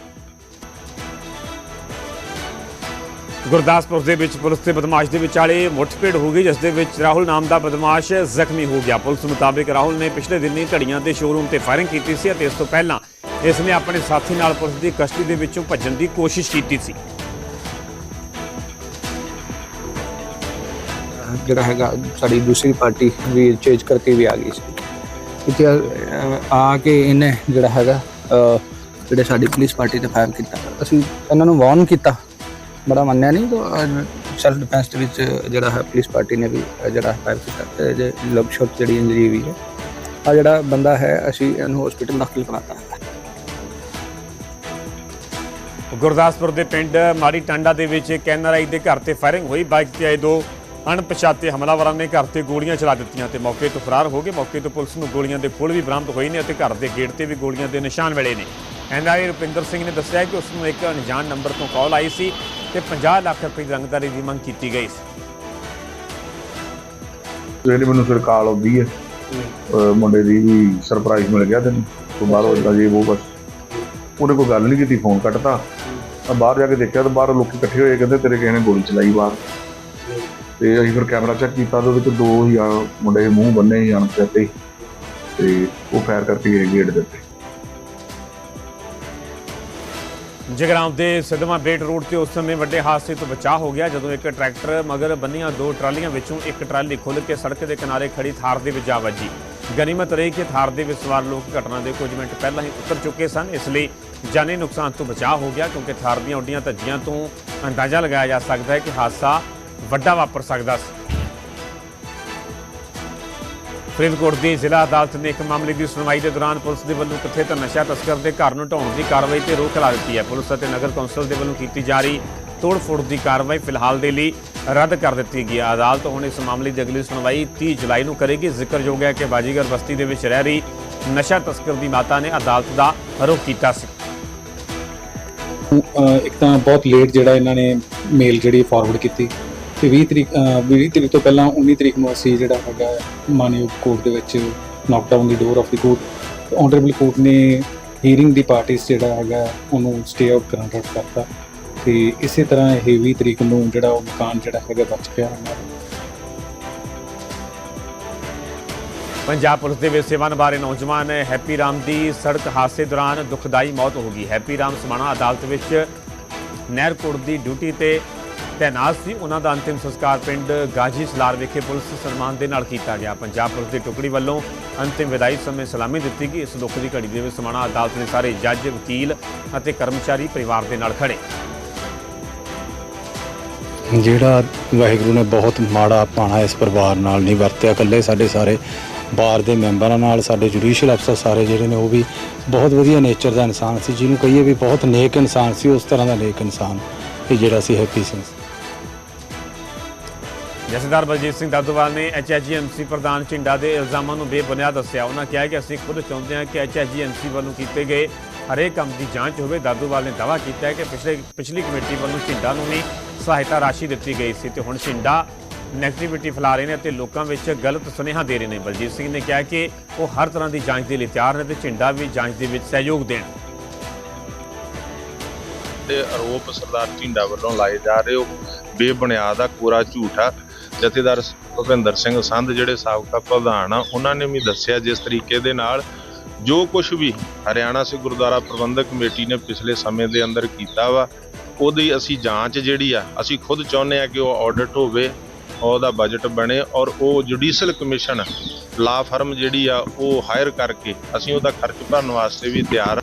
Speaker 1: ਗੁਰਦਾਸਪੁਰ ਦੇ ਵਿੱਚ ਪੁਲਿਸ ਤੇ ਬਦਮਾਸ਼ ਦੇ ਵਿਚਾਲੇ ਮੁੱਠਭੇੜ ਹੋ ਗਈ, ਜਿਸ ਦੇ ਵਿੱਚ ਰਾਹੁਲ ਨਾਮ ਦਾ ਬਦਮਾਸ਼ ਜ਼ਖਮੀ ਹੋ ਗਿਆ। ਪੁਲਿਸ ਮੁਤਾਬਿਕ ਰਾਹੁਲ ਨੇ ਪਿਛਲੇ ਦਿਨੀ ਘੜੀਆਂ ਦੇ ਸ਼ੋਰੂਮ ਤੇ ਫਾਇਰਿੰਗ ਕੀਤੀ ਸੀ ਅਤੇ ਇਸ ਤੋਂ ਪਹਿਲਾਂ ਇਸ ਨੇ ਆਪਣੇ ਸਾਥੀ ਨਾਲ ਪੁਲਿਸ ਦੀ ਕਸਟਡੀ ਦੇ ਵਿੱਚੋਂ ਭੱਜਣ ਦੀ ਕੋਸ਼ਿਸ਼ ਕੀਤੀ ਸੀ।
Speaker 7: ਜਿਹੜਾ ਹੈਗਾ, ਸਾਡੀ ਦੂਸਰੀ ਪਾਰਟੀ ਵੀ ਚੇਂਜ ਕਰਕੇ ਵੀ ਆ ਗਈ ਸੀ। ਇੱਥੇ ਆ- ਕੇ ਇਹਨੇ ਜਿਹੜਾ ਹੈਗਾ ਜਿਹੜੇ ਸਾਡੀ ਪੁਲਿਸ ਪਾਰਟੀ ਤੇ ਫਾਇਰ ਕੀਤਾ, ਅਸੀਂ ਇਹਨਾਂ ਨੂੰ ਵਾਰਨ ਕੀਤਾ ਬੜਾ ਮੰਨਿਆ ਨਹੀਂ ਤਾਂ ਸੈਲਫ ਡਿਫੈਂਸ ਦੇ ਵਿੱਚ ਜਿਹੜਾ ਹੈ ਪੁਲਿਸ ਪਾਰਟੀ ਨੇ ਵੀ ਜਿਹੜਾ ਫਾਇਰ ਕੀਤਾ ਜੇ ਲਬ ਸ਼ਾਟ ਜਿਹੜੀ ਇੰਜਰੀ ਵੀ ਹੈ ਆ ਜਿਹੜਾ ਬੰਦਾ ਹੈ, ਅਸੀਂ ਇਹਨੂੰ ਹਸਪੀਟਲ ਦਾਖਲ ਕਰਾਤਾ
Speaker 1: ਗੁਰਦਾਸਪੁਰ ਦੇ ਪਿੰਡ ਮਾੜੀ ਟਾਂਡਾ ਦੇ ਵਿੱਚ ਇੱਕ ਐਨਆਰਆਈ ਦੇ ਘਰ ਤੇ ਫਾਇਰਿੰਗ ਹੋਈ। ਬਾਈਕ ਤੇ ਆਏ ਦੋ ਅਣਪਛਾਤੇ ਹਮਲਾਵਰਾਂ ਨੇ ਘਰ ਤੇ ਗੋਲੀਆਂ ਚਲਾ ਦਿੱਤੀਆਂ ਤੇ ਮੌਕੇ ਤੋਂ ਫਰਾਰ ਹੋ ਗਏ। ਮੌਕੇ ਤੋਂ ਪੁਲਿਸ ਨੂੰ ਗੋਲੀਆਂ ਦੇ ਖੋਲ ਵੀ ਬਰਾਮਦ ਹੋਏ ਨੇ ਅਤੇ ਘਰ ਦੇ ਗੇਟ ਤੇ ਵੀ ਗੋਲੀਆਂ ਦੇ ਨਿਸ਼ਾਨ ਮਿਲੇ ਨੇ। ਐਨਆਰਆਈ ਰੁਪਿੰਦਰ ਸਿੰਘ ਨੇ ਦੱਸਿਆ ਕਿ ਉਸ ਨੂੰ ਇੱਕ ਅਣਜਾਣ ਨੰਬਰ ਤੋਂ ਕਾਲ ਆਈ ਸੀ। ਤੇ 50 ਲੱਖ ਰੁਪਏ ਦੀ ਰੰਗਦਾਰੀ ਦੀ ਮੰਗ ਕੀਤੀ ਗਈ ਸੀ।
Speaker 8: ਜਿਹੜੀ ਮੈਨੂੰ ਫਿਰ ਕਾਲ ਆਉਂਦੀ ਹੈ ਅਹ ਮੁੰਡੇ ਦੀ ਵੀ ਸਰਪ੍ਰਾਈਜ਼ ਮਿਲ ਗਿਆ ਤੈਨੂੰ ਤੋਂ ਬਾਹਰੋਂ ਇਦਾਂ ਜੀ। ਉਹ ਬਸ। ਉਹਨੇ ਕੋਈ ਗੱਲ ਨਹੀਂ ਕੀਤੀ ਫੋਨ ਕੱਟਤਾ। ਮੈਂ ਬਾਹਰ ਜਾ ਕੇ ਦੇਖਿਆ ਤਾਂ ਬਾਹਰ ਲੋਕੀ ਇਕੱਠੇ ਹੋਏ ਕਹਿੰਦੇ ਤੇਰੇ ਕਿਸੇ ਨੇ ਗੋਲੀ ਚਲਾਈ ਬਾਹਰ। ਤੇ ਅਸੀਂ ਫਿਰ ਕੈਮਰਾ ਚੈੱਕ ਕੀਤਾ ਤੇ ਉਹਦੇ ਵਿੱਚ ਦੋ ਹੀ ਆ ਮੁੰਡੇ ਮੂੰਹ ਬੰਨੇ ਹੀ ਅਣਪਛਾਤੇ। ਤੇ ਉਹ ਫਾਇਰ ਕਰਕੇ ਗਏ ਗੇਟ ਦੇ ਉੱਤੇ।
Speaker 1: ਜਗਰਾਉਂ ਦੇ ਸਿੱਧਵਾਂ ਬੇਟ ਰੋਡ ਤੇ ਉਸ ਸਮੇਂ ਵੱਡੇ ਹਾਦਸੇ ਤੋਂ ਬਚਾਅ ਹੋ ਗਿਆ, ਜਦੋਂ ਇੱਕ ਟਰੈਕਟਰ ਮਗਰ ਬੰਨੀਆਂ ਦੋ ਟਰਾਲੀਆਂ ਵਿੱਚੋਂ ਇੱਕ ਟਰਾਲੀ ਖੁੱਲ੍ਹ ਕੇ ਸੜਕ ਦੇ ਕਿਨਾਰੇ ਖੜੀ ਥਾਰ ਦੇ ਵਿੱਚ ਜਾ ਵੱਜੀ। ਗਨੀਮਤ ਰਹੀ ਕਿ ਥਾਰ ਦੇ ਵਿੱਚ ਸਵਾਰ ਲੋਕ ਘਟਨਾ ਦੇ ਕੁਝ ਮਿੰਟ ਪਹਿਲਾਂ ਹੀ ਉਤਰ ਚੁੱਕੇ ਸਨ। ਇਸ ਲਈ ਜਾਨੀ ਨੁਕਸਾਨ ਤੋਂ ਬਚਾਅ ਹੋ ਗਿਆ, ਕਿਉਂਕਿ ਥਾਰ ਦੀਆਂ ਉੱਡੀਆਂ ਧੱਜੀਆਂ ਤੋਂ ਅੰਦਾਜ਼ਾ ਲਗਾਇਆ ਜਾ ਸਕਦਾ ਹੈ ਕਿ ਹਾਦਸਾ ਵੱਡਾ ਵਾਪਰ ਸਕਦਾ ਸੀ। ਫਰੀਦਕੋਟ ਦੀ ਜ਼ਿਲ੍ਹਾ ਅਦਾਲਤ ਨੇ ਇੱਕ ਮਾਮਲੇ ਦੀ ਸੁਣਵਾਈ ਦੇ ਦੌਰਾਨ ਪੁਲਿਸ ਦੇ ਵੱਲੋਂ ਕਥਿਤ ਨਸ਼ਾ ਤਸਕਰ ਦੇ ਘਰ ਨੂੰ ਢਾਉਣ ਦੀ ਕਾਰਵਾਈ ਤੇ ਰੋਕ ਲਾ ਦਿੱਤੀ ਹੈ। ਪੁਲਿਸ ਅਤੇ ਨਗਰ ਕੌਂਸਲ ਦੇ ਵੱਲੋਂ ਕੀਤੀ ਜਾ ਰਹੀ ਤੋੜ-ਫੋੜ ਦੀ ਕਾਰਵਾਈ ਫਿਲਹਾਲ ਦੇ ਲਈ ਰੱਦ ਕਰ ਦਿੱਤੀ ਗਈ ਹੈ। ਅਦਾਲਤ ਹੁਣ ਇਸ ਮਾਮਲੇ ਦੀ ਅਗਲੀ ਸੁਣਵਾਈ 30 ਜੁਲਾਈ ਨੂੰ ਕਰੇਗੀ। ਜ਼ਿਕਰਯੋਗ ਹੈ ਕਿ ਬਾਜੀਗਰ ਬਸਤੀ ਦੇ ਵਿੱਚ ਰਹਿ ਰਹੀ ਨਸ਼ਾ ਤਸਕਰ ਦੀ ਮਾਤਾ ਨੇ ਅਦਾਲਤ ਦਾ ਰੁਖ ਕੀਤਾ ਸੀ।
Speaker 9: ਇੱਕ ਤਾਂ ਬਹੁਤ ਲੇਟ ਜਿਹੜਾ ਇਹਨਾਂ ਨੇ ਮੇਲ ਜਿਹੜੀ ਫਾਰਵਰਡ ਕੀਤੀ। ਤੇ 20 ਤਰੀਕ, ਅਹ 20 ਤਰੀਕ ਤੋਂ ਪਹਿਲਾਂ 19 ਤਰੀਕ ਨੂੰ ਅਸੀਂ ਜਿਹੜਾ ਹੈਗਾ ਮਾਨਯੋਗ ਕੋਰਟ ਦੇ ਵਿੱਚ ਨੌਕਡਾਊਨ ਦੀ door of the court honourable court ਨੇ ਹੀਅਰਿੰਗ ਦੀ ਪਾਰਟੀਸ ਜਿਹੜਾ ਹੈਗਾ ਉਹਨੂੰ ਸਟੇ ਆਊਟ ਕਰਨ ਰੱਦ ਕਰਤਾ। ਤੇ ਇਸੇ ਤਰ੍ਹਾਂ ਇਹ 20 ਤਰੀਕ ਨੂੰ ਜਿਹੜਾ ਉਹ ਮਕਾਨ ਜਿਹੜਾ ਹੈਗਾ ਬਚ ਗਿਆ। ਉਹਨਾਂ
Speaker 1: ਪੰਜਾਬ ਪੁਲਿਸ ਦੇ ਵਿੱਚ ਸੇਵਾ ਨਿਭਾ ਰਹੇ ਨੌਜਵਾਨ ਹੈਪੀ ਰਾਮ ਦੀ ਸੜਕ ਹਾਦਸੇ ਦੌਰਾਨ ਦੁਖਦਾਈ ਮੌਤ ਹੋ ਗਈ। ਹੈਪੀ ਰਾਮ ਸਮਾਣਾ ਅਦਾਲਤ ਵਿੱਚ ਨਹਿਰ ਕੋਰਟ ਦੀ ਡਿਊਟੀ ਤੇ ਤੈਨਾਤ ਸੀ। ਉਹਨਾਂ ਦਾ ਅੰਤਿਮ ਸੰਸਕਾਰ ਪਿੰਡ ਗਾਜੀ ਸਲਾਰ ਵਿਖੇ ਪੁਲਿਸ ਸਨਮਾਨ ਦੇ ਨਾਲ ਕੀਤਾ ਗਿਆ। ਪੰਜਾਬ ਪੁਲਿਸ ਦੀ ਟੁਕੜੀ ਵੱਲੋਂ ਅੰਤਿਮ ਵਿਦਾਈ ਸਮੇਂ ਸਲਾਮੀ ਦਿੱਤੀ ਗਈ। ਇਸ ਦੁੱਖ ਦੀ ਘੜੀ ਦੇ ਵਿੱਚ ਸਮਾਣਾ ਅਦਾਲਤ ਨੇ ਸਾਰੇ ਜੱਜ, ਵਕੀਲ ਅਤੇ ਕਰਮਚਾਰੀ ਪਰਿਵਾਰ ਦੇ ਨਾਲ ਖੜੇ।
Speaker 10: ਜਿਹੜਾ ਵਾਹਿਗੁਰੂ ਨੇ ਬਹੁਤ ਮਾੜਾ ਪਾਣਾ ਇਸ ਪਰਿਵਾਰ ਨਾਲ ਨਹੀਂ ਵਰਤਿਆ। ਇਕੱਲੇ ਸਾਡੇ ਸਾਰੇ ਬਾਰ ਦੇ ਮੈਂਬਰਾਂ ਨਾਲ, ਸਾਡੇ ਜੁਡੀਸ਼ੀਅਲ ਅਫਸਰ ਸਾਰੇ ਜਿਹੜੇ ਨੇ, ਉਹ ਵੀ ਬਹੁਤ ਵਧੀਆ ਨੇਚਰ ਦਾ ਇਨਸਾਨ ਸੀ। ਜਿਹਨੂੰ ਕਹੀਏ ਵੀ ਬਹੁਤ ਨੇਕ ਇਨਸਾਨ ਸੀ, ਉਸ ਤਰ੍ਹਾਂ ਦਾ ਨੇਕ ਇਨਸਾਨ ਇਹ ਜਿਹੜਾ ਸੀ ਹੈਪੀ ਸਿੰਘ
Speaker 1: ਜਥੇਦਾਰ ਬਲਜੀਤ ਸਿੰਘ ਦਾਦੂਵਾਲ ਨੇ ਐਚਐਚਜੀਐਮਸੀ ਪ੍ਰਧਾਨ ਝਿੰਡਾ ਦੇ ਇਲਜ਼ਾਮਾਂ ਨੂੰ ਬੇਬੁਨਿਆਦ ਦੱਸਿਆ। ਉਹਨਾਂ ਕਿਹਾ ਕਿ ਅਸੀਂ ਖੁਦ ਚਾਹੁੰਦੇ ਹਾਂ ਕਿ ਐਚਐਚਜੀਐਮਸੀ ਵੱਲੋਂ ਕੀਤੇ ਗਏ ਹਰੇਕ ਕੰਮ ਦੀ ਜਾਂਚ ਹੋਵੇ। ਦਾਦੂਵਾਲ ਨੇ ਦਾਅਵਾ ਕੀਤਾ ਹੈ ਕਿ ਪਿਛਲੇ, ਪਿਛਲੀ ਕਮੇਟੀ ਵੱਲੋਂ ਝਿੰਡਾ ਨੂੰ ਵੀ ਸਹਾਇਤਾ ਰਾਸ਼ੀ ਦਿੱਤੀ ਗਈ ਸੀ ਤੇ ਹੁਣ ਝਿੰਡਾ ਨੈਗੇਟਿਵਿਟੀ ਫੈਲਾ ਰਹੇ ਨੇ ਅਤੇ ਲੋਕਾਂ ਵਿੱਚ ਗਲਤ ਸੁਨੇਹਾ ਦੇ ਰਹੇ ਨੇ। ਬਲਜੀਤ ਸਿੰਘ ਨੇ ਕਿਹਾ ਕਿ ਉਹ ਹਰ ਤਰ੍ਹਾਂ ਦੀ ਜਾਂਚ ਦੇ ਲਈ ਤਿਆਰ ਨੇ ਤੇ ਝਿੰਡਾ ਵੀ ਜਾਂਚ ਦੇ ਵਿੱਚ ਸਹਿਯੋਗ ਦੇਣ।
Speaker 11: ਦੇ ਆਰੋਪ ਸਰਦਾਰ ਝਿੰਡਾ ਵੱਲੋਂ ਲਾਏ ਜਾ ਰਹੇ। ਉਹ ਬੇਬੁਨਿਆਦ ਆ ਕੋਰਾ ਝੂਠ ਆ। ਜਥੇਦਾਰ ਭੁਪਿੰਦਰ ਸਿੰਘ ਸੰਧ ਜਿਹੜੇ ਸਾਬਕਾ ਪ੍ਰਧਾਨ ਆ, ਉਹਨਾਂ ਨੇ ਵੀ ਦੱਸਿਆ ਜਿਸ ਤਰੀਕੇ ਦੇ ਨਾਲ ਜੋ ਕੁਝ ਵੀ ਹਰਿਆਣਾ ਸਿੱਖ ਗੁਰਦੁਆਰਾ ਪ੍ਰਬੰਧਕ ਕਮੇਟੀ ਨੇ ਪਿਛਲੇ ਸਮੇਂ ਦੇ ਅੰਦਰ ਕੀਤਾ ਵਾ, ਉਹਦੀ ਅਸੀਂ ਜਾਂਚ ਜਿਹੜੀ ਆ, ਅਸੀਂ ਖੁਦ ਚਾਹੁੰਦੇ ਆ ਕਿ ਉਹ ਆਡਿਟ ਹੋਵੇ, ਉਹਦਾ ਬਜਟ ਬਣੇ ਔਰ ਉਹ ਜੁਡੀਸ਼ੀਅਲ ਕਮਿਸ਼ਨ ਲਾ ਫਰਮ ਜਿਹੜੀ ਆ, ਉਹ ਹਾਇਰ ਕਰਕੇ ਅਸੀਂ ਉਹਦਾ ਖਰਚ ਭਰਨ ਵਾਸਤੇ ਵੀ ਤਿਆਰ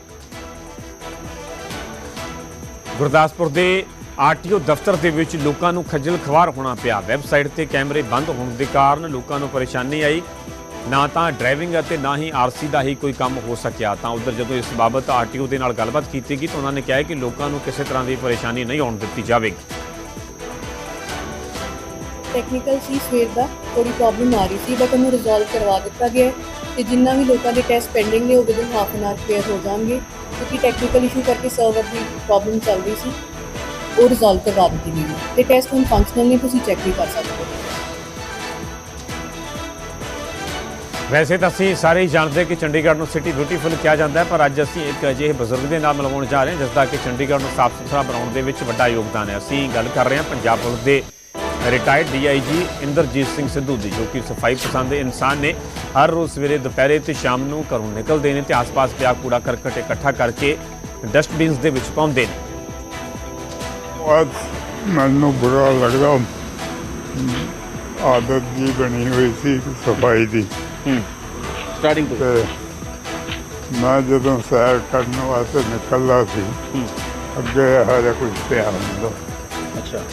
Speaker 1: ਗੁਰਦਾਸਪੁਰ ਦੇ ਆਰਟੀਓ ਦਫ਼ਤਰ ਦੇ ਵਿੱਚ ਲੋਕਾਂ ਨੂੰ ਖੱਜਲ ਖਵਾਰ ਹੋਣਾ ਪਿਆ। ਵੈਬਸਾਈਟ ਤੇ ਕੈਮਰੇ ਬੰਦ ਹੋਣ ਦੇ ਕਾਰਨ ਲੋਕਾਂ ਨੂੰ ਪਰੇਸ਼ਾਨੀ ਆਈ। ਨਾ ਤਾਂ ਡਰਾਈਵਿੰਗ ਅਤੇ ਨਾ ਹੀ ਆਰਸੀ ਦਾ ਹੀ ਕੋਈ ਕੰਮ ਹੋ ਸਕਿਆ। ਤਾਂ ਉਧਰ ਜਦੋਂ ਇਸ ਬਾਬਤ ਆਰਟੀਓ ਦੇ ਨਾਲ ਗੱਲਬਾਤ ਕੀਤੀ ਗਈ, ਤਾਂ ਉਹਨਾਂ ਨੇ ਕਿਹਾ ਕਿ ਲੋਕਾਂ ਨੂੰ ਕਿਸੇ ਤਰ੍ਹਾਂ ਦੀ ਪਰੇਸ਼ਾਨੀ ਨਹੀਂ ਆਉਣ ਦਿੱਤੀ ਜਾਵੇਗੀ।
Speaker 12: ਟੈਕਨੀਕਲ ਸੀ, ਸਵੇਰ ਦਾ ਥੋੜੀ ਪ੍ਰੋਬਲਮ ਆ ਰਹੀ ਸੀ ਬਟ ਉਹਨੂੰ ਰਿਜ਼ੋਲਵ ਕਰਵਾ ਦਿੱਤਾ ਗਿਆ ਤੇ ਜਿੰਨਾ ਵੀ ਲੋਕਾਂ ਦੇ ਟੈਸਟ ਪੈਂਡਿੰਗ ਨੇ, ਉਹ within half an hour clear ਹੋ ਜਾਣਗੇ, ਕਿਉਂਕਿ ਟੈਕਨੀਕਲ ਇਸ਼ੂ ਕਰਕੇ ਸਰਵਰ ਦੀ ਪ੍ਰੋਬਲਮ ਚੱਲ ਰਹੀ ਸੀ। ਉਹ ਰਿਜ਼ੋਲਵ ਕਰਵਾ ਦਿੱਤੀ ਗਈ ਹੈ। ਤੇ ਟੈਸਟ ਹੁਣ ਫੰਕਸ਼ਨਲ ਨੇ ਤੁਸੀਂ ਚੈੱਕ ਵੀ ਕਰ ਸਕਦੇ ਹੋ।
Speaker 1: ਵੈਸੇ ਤਾਂ ਅਸੀਂ ਸਾਰੇ ਹੀ ਜਾਣਦੇ ਕਿ ਚੰਡੀਗੜ੍ਹ ਨੂੰ ਸਿਟੀ ਬਿਊਟੀਫੁਲ ਕਿਹਾ ਜਾਂਦਾ ਹੈ, ਪਰ ਅੱਜ ਅਸੀਂ ਇੱਕ ਅਜਿਹੇ ਬਜ਼ੁਰਗ ਦੇ ਨਾਲ ਮਿਲਵਾਉਣ ਜਾ ਰਹੇ ਹਾਂ ਜਿਸ ਦਾ ਕਿ ਚੰਡੀਗੜ੍ਹ ਨੂੰ ਸਾਫ਼ ਸੁਥਰਾ ਬਣਾਉਣ ਦੇ ਵਿੱਚ ਵੱਡਾ ਯੋਗਦਾਨ ਹੈ। ਅਸੀਂ ਗੱਲ ਕਰ ਰਹੇ ਹਾਂ ਪੰਜਾਬ ਪੁਲਿਸ ਦੇ ਰਿਟਾਇਰਡ ਡੀਆਈਜੀ ਇੰਦਰਜੀਤ ਸਿੰਘ ਸਿੱਧੂ ਦੀ, ਜੋ ਕਿ ਸਫ਼ਾਈ ਪਸੰਦ ਇਨਸਾਨ ਨੇ। ਹਰ ਰੋਜ਼ ਸਵੇਰੇ, ਦੁਪਹਿਰੇ ਤੇ ਸ਼ਾਮ ਨੂੰ ਘਰੋਂ ਨਿਕਲਦੇ ਨੇ ਤੇ ਆਸ-ਪਾਸ ਪਿਆ ਕੂੜਾ ਕਰਕਟ ਇਕੱਠਾ ਕਰਕੇ ਡਸਟਬਿਨਸ ਦੇ ਵਿੱਚ ਪਾਉਂਦੇ ਨੇ।
Speaker 13: ਬਹੁਤ ਮੈਨੂੰ ਬੁਰਾ ਲੱਗਦਾ। ਆਦਤ ਜੀ ਬਣੀ ਹੋਈ ਸੀ ਸਫ਼ਾਈ ਦੀ।
Speaker 7: ਸਟਾਰਟਿੰਗ ਤੋਂ।
Speaker 13: ਤੇ ਮੈਂ ਜਦੋਂ ਸੈਰ ਕਰਨ ਵਾਸਤੇ ਨਿਕਲਦਾ ਸੀ ਅੱਗੇ ਜਿਹਾ ਕੁਝ ਪਿਆ ਹੁੰਦਾ।
Speaker 7: ਅੱਛਾ।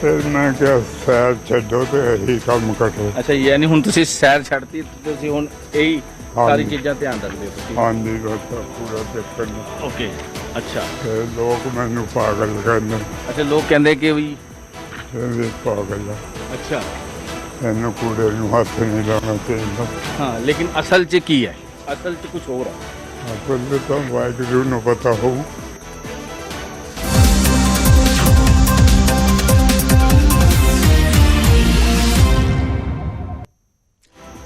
Speaker 13: ਫਿਰ ਮੈਂ ਕਿਹਾ ਸੈਰ ਛੱਡੋ ਤੇ ਇਹੀ ਕੰਮ ਕਰੋ।
Speaker 7: ਅੱਛਾ ਯਾਨੀ ਹੁਣ ਤੁਸੀਂ ਸੈਰ ਛੱਡਤੀ ਤੁਸੀਂ ਹੁਣ ਇਹੀ ਸਾਰੀ। ਚੀਜ਼ਾਂ ਧਿਆਨ ਰੱਖਦੇ ਹੋ ਤੁਸੀਂ।
Speaker 13: ਹਾਂਜੀ ਰੋਤਾ ਪੂਰਾ ਦੇਖਣ
Speaker 7: ਓਕੇ ਅੱਛਾ।
Speaker 13: ਤੇ ਲੋਕ ਮੈਨੂੰ ਪਾਗਲ ਕਹਿੰਦੇ।
Speaker 7: ਅੱਛਾ ਲੋਕ ਕਹਿੰਦੇ ਕਿ ਵੀ
Speaker 13: ਵੀ ਪਾਗਲ ਆ।
Speaker 7: ਅੱਛਾ।
Speaker 13: ਇਹਨੂੰ ਕੂੜੇ ਨੂੰ ਹੱਥ ਨਹੀਂ ਲਾਉਣਾ ਚਾਹੀਦਾ।
Speaker 7: ਹਾਂ ਲੇਕਿਨ ਅਸਲ 'ਚ ਕੀ ਹੈ? ਅਸਲ 'ਚ ਕੁਝ ਹੋਰ ਹੈ।
Speaker 13: ਅਸਲ ਤਾਂ ਵਾਹਿਗੁਰੂ ਨੂੰ ਪਤਾ ਹੋਊ।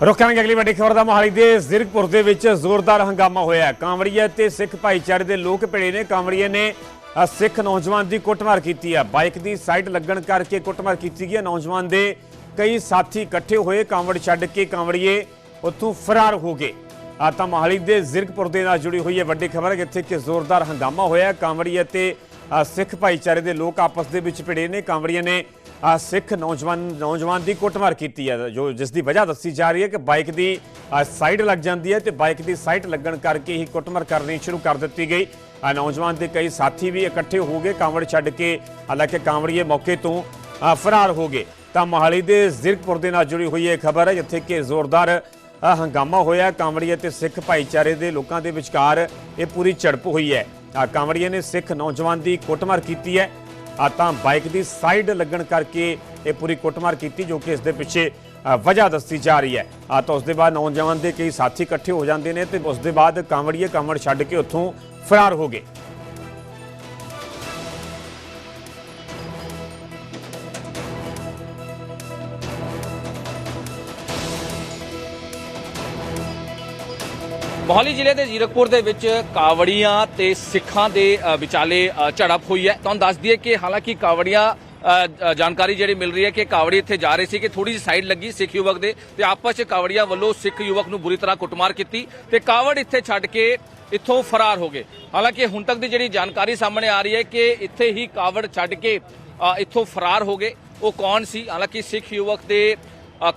Speaker 1: ਰੁਕਾਂਗੇ ਅਗਲੀ ਵੱਡੀ ਖਬਰ ਦਾ ਮੋਹਾਲੀ ਦੇ ਜ਼ਿਰਕਪੁਰ ਦੇ ਵਿੱਚ ਜ਼ੋਰਦਾਰ ਹੰਗਾਮਾ ਹੋਇਆ ਹੈ। ਕਾਂਵੜੀਏ ਤੇ ਸਿੱਖ ਭਾਈਚਾਰੇ ਦੇ ਲੋਕ ਭਿੜੇ ਨੇ। ਕਾਂਵੜੀਏ ਨੇ ਸਿੱਖ ਨੌਜਵਾਨ ਦੀ ਕੁੱਟਮਾਰ ਕੀਤੀ ਹੈ। ਬਾਈਕ ਦੀ ਸਾਈਡ ਲੱਗਣ ਕਰਕੇ ਕੁੱਟਮਾਰ ਕੀਤੀ ਗਈ ਹੈ। ਨੌਜਵਾਨ ਦੇ ਕਈ ਸਾਥੀ ਇਕੱਠੇ ਹੋਏ। ਕਾਂਵੜ ਛੱਡ ਕੇ ਕਾਂਵੜੀਏ ਉੱਥੋਂ ਫਰਾਰ ਹੋ ਗਏ। ਆ ਤਾਂ ਮੋਹਾਲੀ ਦੇ ਜ਼ਿਰਕਪੁਰ ਦੇ ਨਾਲ ਜੁੜੀ ਹੋਈ ਹੈ ਵੱਡੀ ਖਬਰ ਜਿੱਥੇ ਕਿ ਜ਼ੋਰਦਾਰ ਹੰਗਾਮਾ ਹੋਇਆ ਕਾਂਵੜੀਏ ਤੇ ਸਿੱਖ ਭਾਈਚਾਰੇ ਦੇ ਲੋਕ ਆਪਸ ਦੇ ਵਿੱਚ ਭਿੜੇ ਨੇ। ਕਾਂਵੜੀਏ ਨੇ ਆ ਸਿੱਖ ਨੌਜਵਾਨ ਨੌਜਵਾਨ ਦੀ ਕੁੱਟਮਾਰ ਕੀਤੀ ਹੈ ਜੋ ਜਿਸ ਦੀ ਵਜ੍ਹਾ ਦੱਸੀ ਜਾ ਰਹੀ ਹੈ ਕਿ ਬਾਈਕ ਦੀ ਅ, ਸਾਈਡ ਲੱਗ ਜਾਂਦੀ ਹੈ ਤੇ ਬਾਈਕ ਦੀ ਸਾਈਡ ਲੱਗਣ ਕਰਕੇ ਹੀ ਕੁੱਟਮਾਰ ਕਰਨੀ ਸ਼ੁਰੂ ਕਰ ਦਿੱਤੀ ਗਈ। ਆ ਨੌਜਵਾਨ ਦੇ ਕਈ ਸਾਥੀ ਵੀ ਇਕੱਠੇ ਹੋ ਗਏ ਕਾਂਵੜ ਛੱਡ ਕੇ ਹਾਲਾਂਕਿ ਕਾਂਵੜੀਏ ਮੌਕੇ ਤੋਂ ਫਰਾਰ ਹੋ ਗਏ। ਤਾਂ ਮੋਹਾਲੀ ਦੇ ਜ਼ਿਰਕਪੁਰ ਦੇ ਨਾਲ ਜੁੜੀ ਹੋਈ ਇਹ ਖਬਰ ਹੈ ਜਿੱਥੇ ਕਿ ਜ਼ੋਰਦਾਰ ਹੰਗਾਮਾ ਹੋਇਆ ਕਾਂਵੜੀਏ ਤੇ ਸਿੱਖ ਭਾਈਚਾਰੇ ਦੇ ਲੋਕਾਂ ਦੇ ਵਿਚਕਾਰ ਇਹ ਪੂਰੀ ਝੜਪ ਹੋਈ ਹੈ। ਆ ਕਾਂਵੜੀਏ ਨੇ ਸਿੱਖ ਨੌਜਵਾਨ ਦੀ ਕੁੱਟਮਾਰ ਕੀਤੀ ਹੈ। ਆ ਤਾਂ ਬਾਈਕ ਦੀ ਸਾਈਡ ਲੱਗਣ ਕਰਕੇ ਇਹ ਪੂਰੀ ਕੁੱਟਮਾਰ ਕੀਤੀ ਜੋ ਕਿ ਇਸ ਦੇ ਪਿੱਛੇ ਵਜ੍ਹਾ ਦੱਸੀ ਜਾ ਰਹੀ ਹੈ। ਆ ਤਾਂ ਉਸ ਦੇ ਬਾਅਦ ਨੌਜਵਾਨ ਦੇ ਕਈ ਸਾਥੀ ਇਕੱਠੇ ਹੋ ਜਾਂਦੇ ਨੇ ਤੇ ਉਸ ਦੇ ਬਾਅਦ ਕਾਂਵੜੀਏ ਕਾਂਵੜ ਛੱਡ ਕੇ ਉੱਥੋਂ ਫਰਾਰ ਹੋ ਗਏ।
Speaker 14: ਮੋਹਾਲੀ ਜ਼ਿਲ੍ਹੇ ਦੇ ਜ਼ੀਰਕਪੁਰ ਦੇ ਵਿੱਚ ਕਾਵੜੀਆਂ ਤੇ ਸਿੱਖਾਂ ਦੇ ਵਿਚਾਲੇ ਝੜਪ ਹੋਈ ਹੈ। ਤੁਹਾਨੂੰ ਦੱਸ ਦਈਏ ਕਿ ਹਾਲਾਂਕਿ ਕਾਵੜੀਆਂ ਜਾਣਕਾਰੀ ਜਿਹੜੀ ਮਿਲ ਰਹੀ ਹੈ ਕਿ ਕਾਵੜੀ ਇੱਥੇ ਜਾ ਰਹੇ ਸੀ ਕਿ ਥੋੜੀ ਜਿਹੀ ਸਾਈਡ ਲੱਗੀ ਸਿੱਖ ਯੁਵਕ ਦੇ ਤੇ ਆਪਸ 'ਚ ਕਾਵੜੀਆਂ ਵੱਲੋਂ ਸਿੱਖ ਯੁਵਕ ਨੂੰ ਬੁਰੀ ਤਰ੍ਹਾਂ ਕੁੱਟਮਾਰ ਕੀਤੀ ਤੇ ਕਾਵੜ ਇੱਥੇ ਛੱਡ ਕੇ ਇੱਥੋਂ ਫਰਾਰ ਹੋ ਗਏ। ਹਾਲਾਂਕਿ ਹੁਣ ਤੱਕ ਦੀ ਜਿਹੜੀ ਜਾਣਕਾਰੀ ਸਾਹਮਣੇ ਆ ਰਹੀ ਹੈ ਕਿ ਇੱਥੇ ਹੀ ਕਾਵੜ ਛੱਡ ਕੇ ਇੱਥੋਂ ਫਰਾਰ ਹੋ ਗਏ। ਉਹ ਕੌਣ ਸੀ? ਹਾਲਾਂਕਿ ਸਿੱਖ ਯੁਵਕ ਦੇ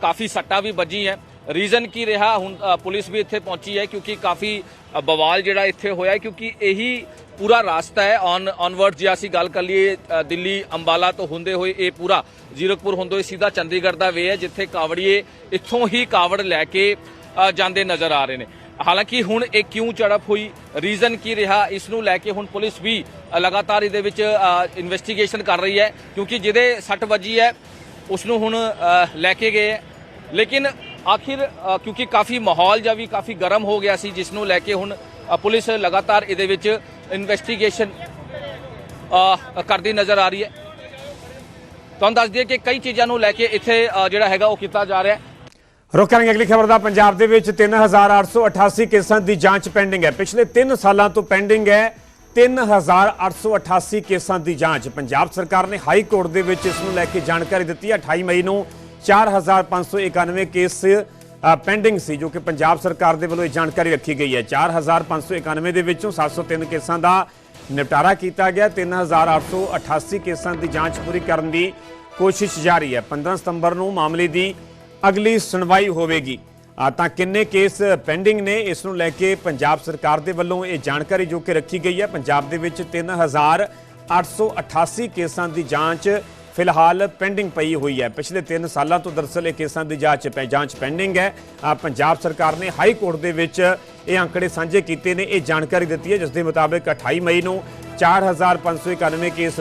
Speaker 14: ਕਾਫੀ ਸੱਟਾਂ ਵੀ ਵੱਜੀ ਹੈ ਰੀਜ਼ਨ ਕੀ ਰਿਹਾ? ਹੁਣ ਪੁਲਿਸ ਵੀ ਇੱਥੇ ਪਹੁੰਚੀ ਹੈ ਕਿਉਂਕਿ ਕਾਫੀ ਬਵਾਲ ਜਿਹੜਾ ਇੱਥੇ ਹੋਇਆ ਕਿਉਂਕਿ ਇਹੀ ਪੂਰਾ ਰਾਸਤਾ ਹੈ। ਔਨ ਔਨਵਰਡ ਜੇ ਅਸੀਂ ਗੱਲ ਕਰ ਲਈਏ ਦਿੱਲੀ, ਅੰਬਾਲਾ ਤੋਂ ਹੁੰਦੇ ਹੋਏ ਇਹ ਪੂਰਾ ਜ਼ੀਰਕਪੁਰ ਹੁੰਦੇ ਹੋਏ ਸਿੱਧਾ ਚੰਡੀਗੜ੍ਹ ਦਾ ਵੇ ਹੈ, ਜਿੱਥੇ ਕਾਵੜੀਏ ਇੱਥੋਂ ਹੀ ਕਾਵੜ ਲੈ ਕੇ ਜਾਂਦੇ ਨਜ਼ਰ ਆ ਰਹੇ ਨੇ। ਹਾਲਾਂਕਿ ਹੁਣ ਇਹ ਕਿਉਂ ਝੜਪ ਹੋਈ? ਰੀਜ਼ਨ ਕੀ ਰਿਹਾ? ਇਸ ਨੂੰ ਲੈ ਕੇ ਹੁਣ ਪੁਲਿਸ ਵੀ ਲਗਾਤਾਰ ਇਹਦੇ ਵਿੱਚ ਇਨਵੈਸਟੀਗੇਸ਼ਨ ਕਰ ਰਹੀ ਹੈ ਕਿਉਂਕਿ ਜਿਹਦੇ ਸੱਟ ਵੱਜੀ ਹੈ ਉਸ ਨੂੰ ਹੁਣ ਲੈ ਕੇ ਗਏ ਹੈ। ਲੇਕਿਨ ਆਖਿਰ ਕਿਉਂਕਿ ਕਾਫੀ ਮਾਹੌਲ ਜਾਂ ਵੀ ਕਾਫੀ ਗਰਮ ਹੋ ਗਿਆ ਸੀ, ਜਿਸ ਨੂੰ ਲੈ ਕੇ ਹੁਣ ਪੁਲਿਸ ਲਗਾਤਾਰ ਇਹਦੇ ਵਿੱਚ ਇਨਵੈਸਟੀਗੇਸ਼ਨ ਕਰਦੀ ਨਜ਼ਰ ਆ ਰਹੀ ਹੈ। ਤੁਹਾਨੂੰ ਦੱਸ ਦਈਏ ਕਿ ਕਈ ਚੀਜ਼ਾਂ ਨੂੰ ਲੈ ਕੇ ਇੱਥੇ ਜਿਹੜਾ ਹੈਗਾ ਉਹ ਕੀਤਾ ਜਾ ਰਿਹਾ ਹੈ।
Speaker 1: ਰੁਕਾਂਗੇ ਅਗਲੀ ਖਬਰ ਦਾ। ਪੰਜਾਬ ਦੇ ਵਿੱਚ 3888 ਕੇਸਾਂ ਦੀ ਜਾਂਚ ਪੈਂਡਿੰਗ ਹੈ। ਪਿਛਲੇ 3 ਸਾਲਾਂ ਤੋਂ ਪੈਂਡਿੰਗ ਹੈ। 3888 ਕੇਸਾਂ ਦੀ ਜਾਂਚ ਪੰਜਾਬ ਸਰਕਾਰ ਨੇ ਹਾਈ ਕੋਰਟ ਦੇ ਵਿੱਚ ਇਸ ਨੂੰ ਲੈ ਕੇ ਜਾਣਕਾਰੀ ਦਿੱਤੀ ਹੈ। 28 ਮਈ ਨੂੰ 4591 ਕੇਸ ਪੈਂਡਿੰਗ ਸੀ, ਜੋ ਕਿ ਪੰਜਾਬ ਸਰਕਾਰ ਦੇ ਵੱਲੋਂ ਇਹ ਜਾਣਕਾਰੀ ਰੱਖੀ ਗਈ ਹੈ। 4591 ਦੇ ਵਿੱਚੋਂ 703 ਕੇਸਾਂ ਦਾ ਨਿਪਟਾਰਾ ਕੀਤਾ ਗਿਆ। 3888 ਕੇਸਾਂ ਦੀ ਜਾਂਚ ਪੂਰੀ ਕਰਨ ਦੀ ਕੋਸ਼ਿਸ਼ ਜਾਰੀ ਹੈ। 15 ਸਤੰਬਰ ਨੂੰ ਮਾਮਲੇ ਦੀ ਅਗਲੀ ਸੁਣਵਾਈ ਹੋਵੇਗੀ। ਤਾਂ ਕਿੰਨੇ ਕੇਸ ਪੈਂਡਿੰਗ ਨੇ, ਇਸ ਨੂੰ ਲੈ ਕੇ ਪੰਜਾਬ ਸਰਕਾਰ ਦੇ ਵੱਲੋਂ ਇਹ ਜਾਣਕਾਰੀ ਜੋ ਕਿ ਰੱਖੀ ਗਈ ਹੈ, ਪੰਜਾਬ ਦੇ ਵਿੱਚ 3888 ਕੇਸਾਂ ਦੀ ਜਾਂਚ ਫਿਲਹਾਲ ਪੈਂਡਿੰਗ ਪਈ ਹੋਈ ਹੈ। ਪਿਛਲੇ 3 ਸਾਲਾਂ ਤੋਂ ਦਰਸਲ ਇਹ ਕੇਸਾਂ ਦੀ ਜਾਂਚ ਪੈ ਜਾਂਚ ਪੈਂਡਿੰਗ ਹੈ। ਪੰਜਾਬ ਸਰਕਾਰ ਨੇ ਹਾਈ ਕੋਰਟ ਦੇ ਵਿੱਚ ਇਹ ਅੰਕੜੇ ਸਾਂਝੇ ਕੀਤੇ ਨੇ। ਇਹ ਜਾਣਕਾਰੀ ਦਿੱਤੀ ਹੈ, ਜਿਸ ਦੇ ਮੁਤਾਬਕ 28 ਮਈ ਨੂੰ 4591 ਕੇਸ